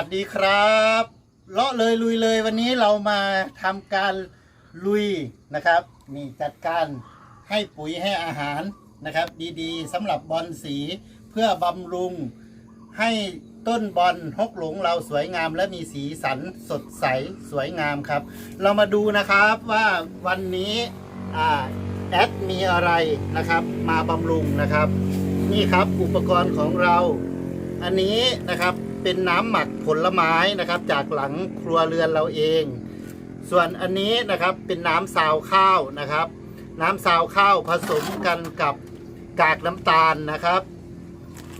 วัสดีครับเลาะเลยลุยเลยวันนี้เรามาทำการลุยนะครับนี่จัดการให้ปุ๋ยให้อาหารนะครับ ดีๆสำหรับบอลสีเพื่อบำรุงให้ต้นบอลฮกหลงเราสวยงามและมีสีสันสดใสสวยงามครับ เรามาดูนะครับว่าวันนี้แอดมีอะไรนะครับ มาบำรุงนะครับ นี่ครับอุปกรณ์ของเรา อันนี้นะครับ เป็นน้ำหมักผลไม้นะครับ จากหลังครัวเรือนเราเอง ส่วนอันนี้นะครับเป็นน้ำซาวข้าวนะครับ น้ำซาวข้าวผสมกันกับกากน้ำตาลนะครับ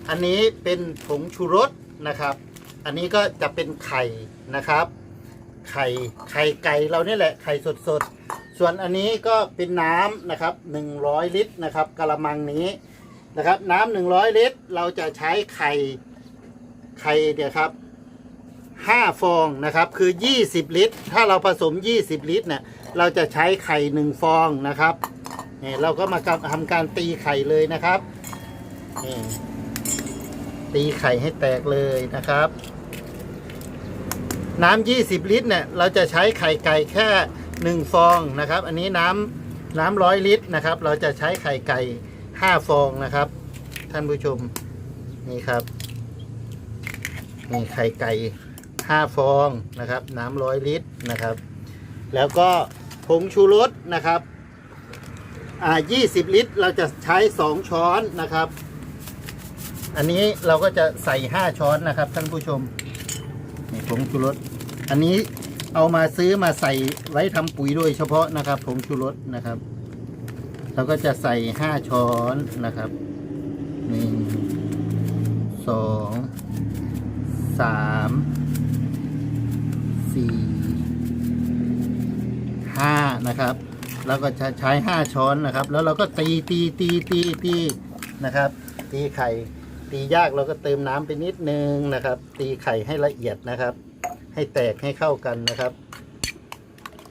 อันนี้เป็นผงชูรสนะครับ อันนี้ก็จะเป็นไข่นะครับ ไข่ไข่ไก่เราเนี่ยแหละไข่สดๆส่วนอันนี้ก็เป็นน้ำนะครับ 100 ลิตรนะครับกระมังนี้นะครับ น้ำ100 ลิตร เราจะใช้ไข่ ไข่เนี่ยครับ5ฟองนะครับคือ 20 ลิตร ถ้าเราผสม 20 ลิตรเนี่ยเราจะใช้ไข่1ฟองนะครับนี่เราก็มาทำการตีไข่เลยนะครับนี่ตีไข่ให้แตกเลยนะครับ น้ำ20 ลิตรเนี่ยเราจะใช้ไข่ไก่แค่ 1 ฟองนะครับ อันนี้น้ำน้ำร้อยลิตรนะครับ เราจะใช้ไข่ไก่ 5 ฟองนะครับ ท่านผู้ชมนี่ครับ นี่ไข่ไก่ 5 ฟองนะครับ น้ำร้อยลิตรนะครับ แล้วก็ผงชูรสนะครับอ่า20 ลิตร เราจะใช้ 2 ช้อนนะครับ อันนี้เราก็จะใส่ 5 ช้อนนะครับท่านผู้ชมนี่ผงชูรสอันนี้เอามาซื้อมาใส่ไว้ทำปุ๋ยโดยเฉพาะนะครับผงชูรสนะครับ เราก็จะใส่ห้าช้อนนะครับหนึ่งสอง สามสี่ห้านะครับ แล้วก็จะใช้ห้าช้อนนะครับ แล้วเราก็ตีตีตีตีตีนะครับ ตีไข่ตียากเราก็เติมน้ำไปนิดนึงนะครับ ตีไข่ให้ละเอียดนะครับ ให้แตกให้เข้ากันนะครับ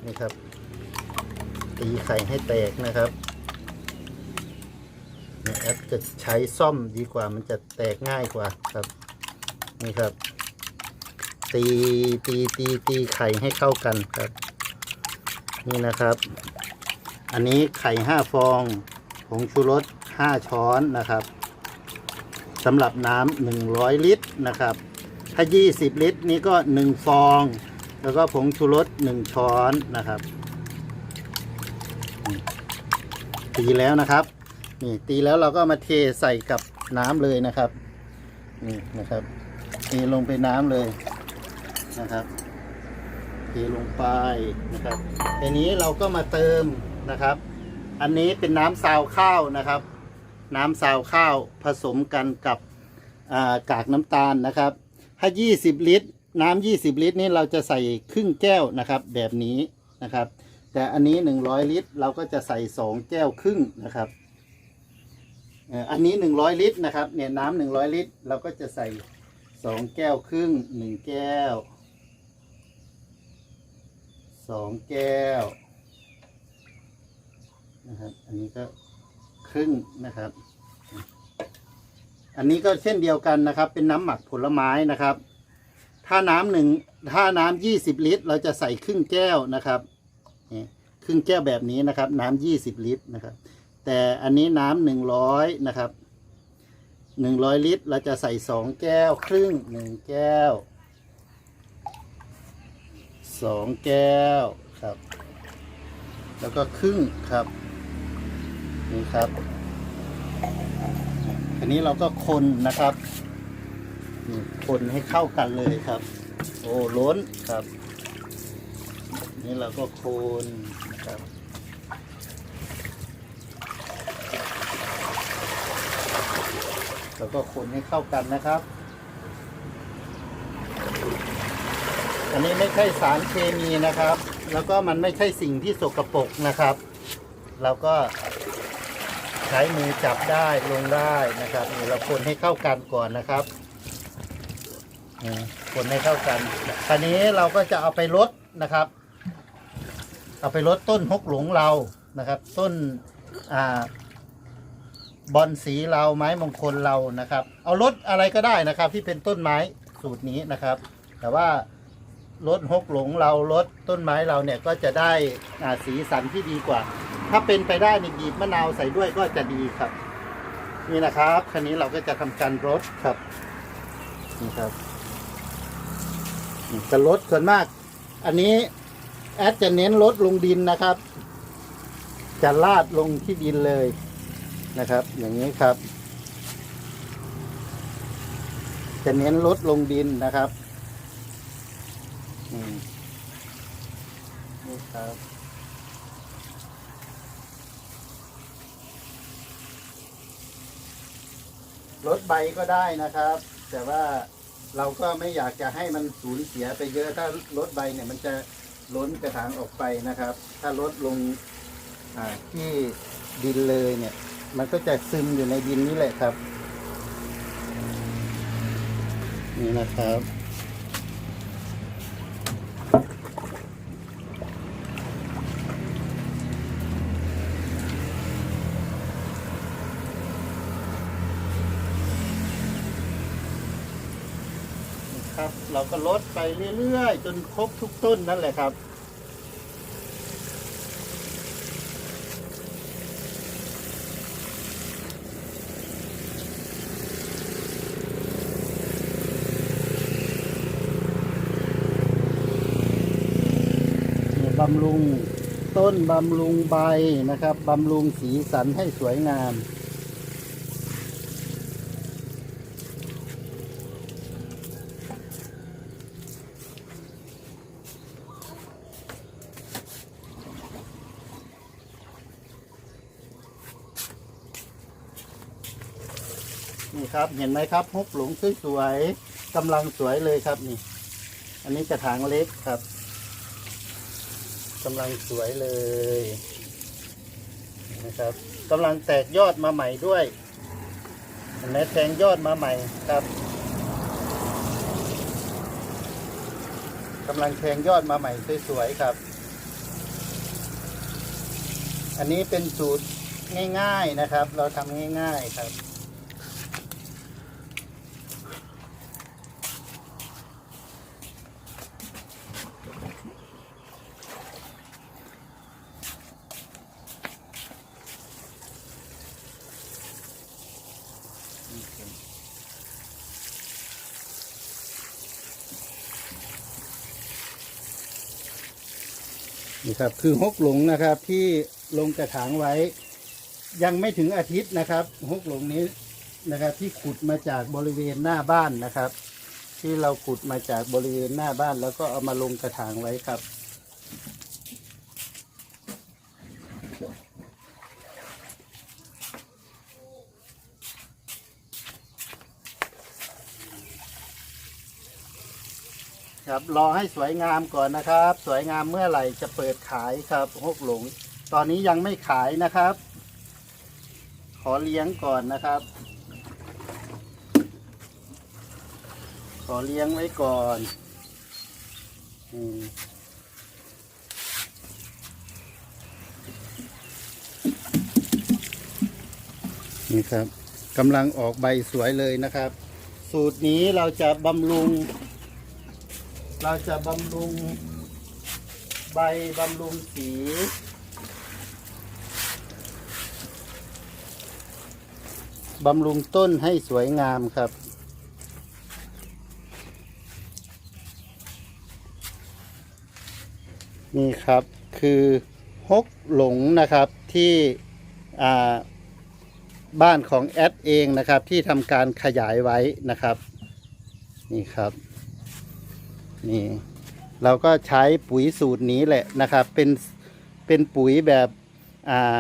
นี่ครับ ตีไข่ให้แตกนะครับแอปจะใช้ซ่อมดีกว่ามันจะแตกง่ายกว่าครับ นี่ครับ ตีตีตีตีไข่ให้เข้ากันครับ นี่นะครับ อันนี้ไข่ห้าฟองผงชูรสห้าช้อนนะครับสำหรับน้ำหนึ่งร้อยลิตรนะครับ ถ้ายี่สิบลิตรนี่ก็หนึ่งฟอง แล้วก็ผงชูรสหนึ่งช้อนนะครับนี่ตีแล้วนะครับนี่ตีแล้วเราก็มาเทใส่กับน้ำเลยนะครับ นี่นะครับเทลงไปน้ำเลย นะครับเทลงไปนะครับทีนี้เราก็มาเติมนะครับ อันนี้เป็นน้ำซาวข้าวนะครับ น้ำซาวข้าวผสมกันกับากากน้ำตาลนะครับ ถ้า 20 ลิตร น้ำ 20 ลิตรนี่เราจะใส่ครึ่งแก้วนะครับ แบบนี้นะครับ แต่อันนี้ 100 ลิตร เราก็จะใส่ 2 แก้วครึ่งนะครับอันนี้ 100 ลิตรนะครับเนี่ยน้ำ100 ลิตร เราก็จะใส่ 2 แก้วครึ่ง 1 แก้ว 2แก้วนะครับ อันนี้ก็ครึ่งนะครับ อันนี้ก็เช่นเดียวกันนะครับ เป็นน้ำหมักผลไม้นะครับ ถ้าน้ำหนึ่งถ้าน้ำยี่สิบลิตร เราจะใส่ครึ่งแก้วนะครับนี่ครึ่งแก้วแบบนี้นะครับ น้ำยี่สิบลิตรนะครับ แต่อันนี้น้ำหนึ่งร้อยนะครับหนึ่งร้อยลิตร เราจะใส่สองแก้ว ครึ่งหนึ่งแก้ว สองแก้วครับ แล้วก็ครึ่งครับนี่ครับอันนี้เราก็คนนะครับคนให้เข้ากันเลยครับ โอ้ล้นครับ นี่เราก็คนนะครับแล้วก็คนให้เข้ากันนะครับ อันนี้ไม่ใช่สารเคมีนะครับ แล้วก็มันไม่ใช่สิ่งที่สกปรกนะครับ เราก็ใช้มือจับได้ลงได้นะครับเราคนให้เข้ากันก่อนนะครับนี่คนให้เข้ากันคราวนี้เราก็จะเอาไปลดนะครับ เอาไปลดต้นฮกหลงเรานะครับ ต้นอ่าบอนสีเราไม้มงคลเรานะครับ เอาลดอะไรก็ได้นะครับ ที่เป็นต้นไม้สูตรนี้นะครับ แต่ว่า รถฮกหลงเรารถต้นไม้เราเนี่ยก็จะได้สีสันที่ดีกว่า ถ้าเป็นไปได้นี่บีบมะนาวใส่ด้วยก็จะดีครับ นี่นะครับคันนี้เราก็จะทำการรดครับนี่ครับจะลดส่วนมาก อันนี้แอดจะเน้นลดลงดินนะครับ จะลาดลงที่ดินเลยนะครับ อย่างนี้ครับ จะเน้นลดลงดินนะครับ นี่ครับลดใบก็ได้นะครับ แต่ว่าเราก็ไม่อยากจะให้มันสูญเสียไปเยอะถ้าลดใบเนี่ยมันจะล้นกระถางออกไปนะครับ ถ้าลดลงที่ดินเลยเนี่ย มันก็จะซึมอยู่ในดินนี่แหละครับ นี่นะครับ เราก็ลดไปเรื่อยๆ จนครบทุกต้นนั่นแหละครับ บำรุงต้นบำรุงใบนะครับ บำรุงสีสันให้สวยงาม นี่ครับ เห็นไหมครับฮกหลงสวยๆกำลังสวยเลยครับนี่ อันนี้กระถางเล็กครับกำลังสวยเลยนะครับกำลังแตกยอดมาใหม่ด้วยเห็นไหมแทงยอดมาใหม่ครับกำลังแทงยอดมาใหม่สวยๆครับ อันนี้เป็นสูตรง่าย ๆนะครับ เราทำง่าย ๆครับ นี่ครับคือฮกหลงนะครับ ที่ลงกระถางไว้ ยังไม่ถึงอาทิตย์นะครับฮกหลงนี้นะครับ ที่ขุดมาจากบริเวณหน้าบ้านนะครับ ที่เราขุดมาจากบริเวณหน้าบ้าน แล้วก็เอามาลงกระถางไว้ครับ ครับรอให้สวยงามก่อนนะครับ สวยงามเมื่อไหร่จะเปิดขายครับฮกหลง ตอนนี้ยังไม่ขายนะครับ ขอเลี้ยงก่อนนะครับ ขอเลี้ยงไว้ก่อนอืมนี่ครับกำลังออกใบสวยเลยนะครับ สูตรนี้เราจะบำรุง เราจะบำรุงใบบำรุงสี บำรุงต้นให้สวยงามครับ นี่ครับคือฮกหลงนะครับที่บ้านของแอดเองนะครับที่ทำการขยายไว้นะครับ นี่ครับ นี่ เราก็ใช้ปุ๋ยสูตรนี้แหละนะครับ เป็นเป็นปุ๋ยแบบอ่า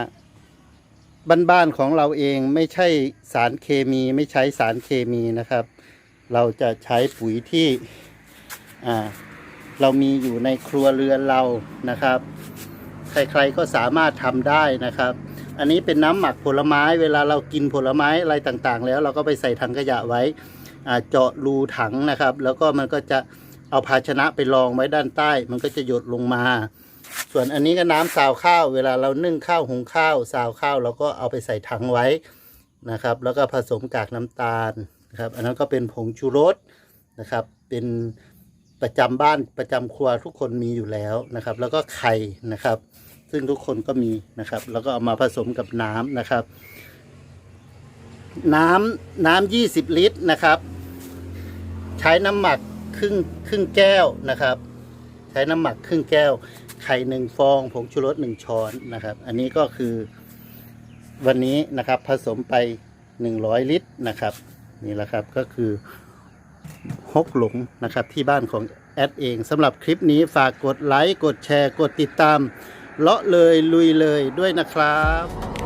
บ้านๆของเราเองไม่ใช่สารเคมีไม่ใช้สารเคมีนะครับ เราจะใช้ปุ๋ยที่อ่าเรามีอยู่ในครัวเรือนเรานะครับ ใครๆก็สามารถทำได้นะครับ อันนี้เป็นน้ำหมักผลไม้ เวลาเรากินผลไม้อะไรต่างๆ แล้วเราก็ไปใส่ถังขยะไว้เจาะรูถังนะครับ แล้วก็มันก็จะ เอาภาชนะไปรองไว้ด้านใต้ มันก็จะหยดลงมา ส่วนอันนี้ก็น้ำซาวข้าว เวลาเรานึ่งข้าวหุงข้าวซาวข้าวเราก็เอาไปใส่ถังไว้นะครับ แล้วก็ผสมกากน้ำตาลนะครับ อันนั้นก็เป็นผงชูรสนะครับ เป็นประจำบ้านประจำครัวทุกคนมีอยู่แล้วนะครับ แล้วก็ไข่นะครับ ซึ่งทุกคนก็มีนะครับ แล้วก็เอามาผสมกับน้ำนะครับ น้ำน้ำยี่สิบลิตรนะครับ ใช้น้ำหมัก ครึ่งครึ่งแก้วนะครับ ใช้น้ำหมักครึ่งแก้ว ไข่หนึ่งฟอง ผงชูรสหนึ่งช้อนนะครับ อันนี้ก็คือวันนี้นะครับผสมไปหนึ่งร้อยลิตรนะครับ นี่แหละครับก็คือฮกหลงนะครับที่บ้านของแอดเองสำหรับคลิปนี้ฝากกดไลค์ กดแชร์ กดติดตามเลาะเลยลุยเลยด้วยนะครับ